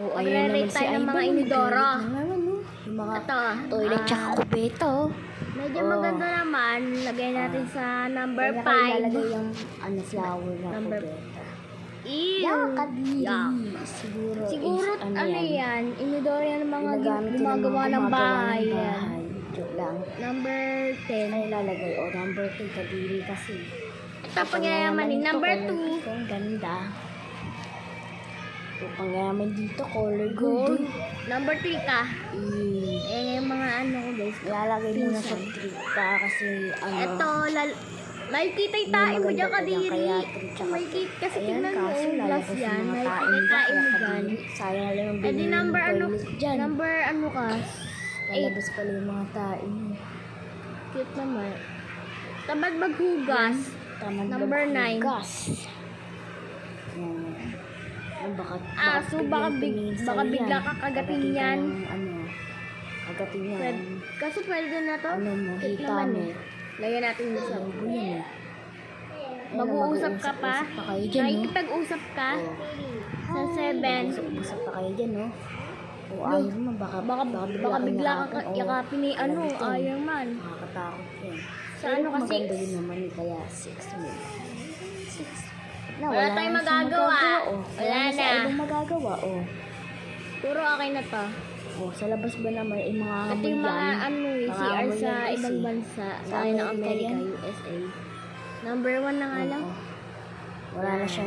Oh, Magre-rate tayo ng mga inidoro. Ano, yung mga Ito, toilet ah, tsaka kubeto. Medyo Oh. maganda naman. Lagay natin sa number Kaya 5. ilalagay yung ano, flower na Number- kubeto. Ew. Yak, kadiri. Yak. Siguro, Siguro, is, ano, yan? Inidoro yan ng mga Ginagamit yun ng gumagawa ng gumagawa bahay. Yan. bahay. Joke lang. Number Ano 10. ilalagay? O, number 2, kadiri kasi. Ito, pangyayamanin. Number 2. Ang ganda. O, pangyayaman dito, color gold. Number 3 ka. Mm. Eh, yung mga ano ko guys. Ilalagay mo na sa Pinsan. trip para kasi ano. Ito, lal may kita yung tae mo dyan kadiri. May kita, kasi tingnan mo, oh, glass lalabas yan. yung May mga kita yung tae mo dyan. Sayang lang yung binili number ano, dyan. number ano ka? Lalabas pala yung mga tae. Cute naman. Tamad maghugas. Tamad Number maghugas. nine. Yan. Yan, baka, Ah, so baka big- baka bigla kakagatin Kagatin ka yan. ano, kagatin yan. Pwede, kaso pwede na to. Ano mo, hita mo. eh. Lagyan natin dito sa yan eh. Ayan, Mag-uusap ka pa. mag-uusap-usap pa kayo dyan, no? Nakikipag-usap ka. Oh. Sa 7. Usap pa kayo dyan, no? O No. ayaw mo, baka, Baka, baka bigla ka yakapin. Ni ano, ayaw man. Nakakatakot yan. Sa ano ka, maganda six? yun naman eh, kaya 6 mo. 6. Na, Wala tayong magagawa. Oh. Wala na. Sa ibang magagawa, oh. Puro okay na to. Oh, sa labas ba naman, eh, mga amoy yung mga ano eh, CR sa ibang bansa. Sa Gaya ng Amerika. USA. Number one na nga lang. Wala na siyang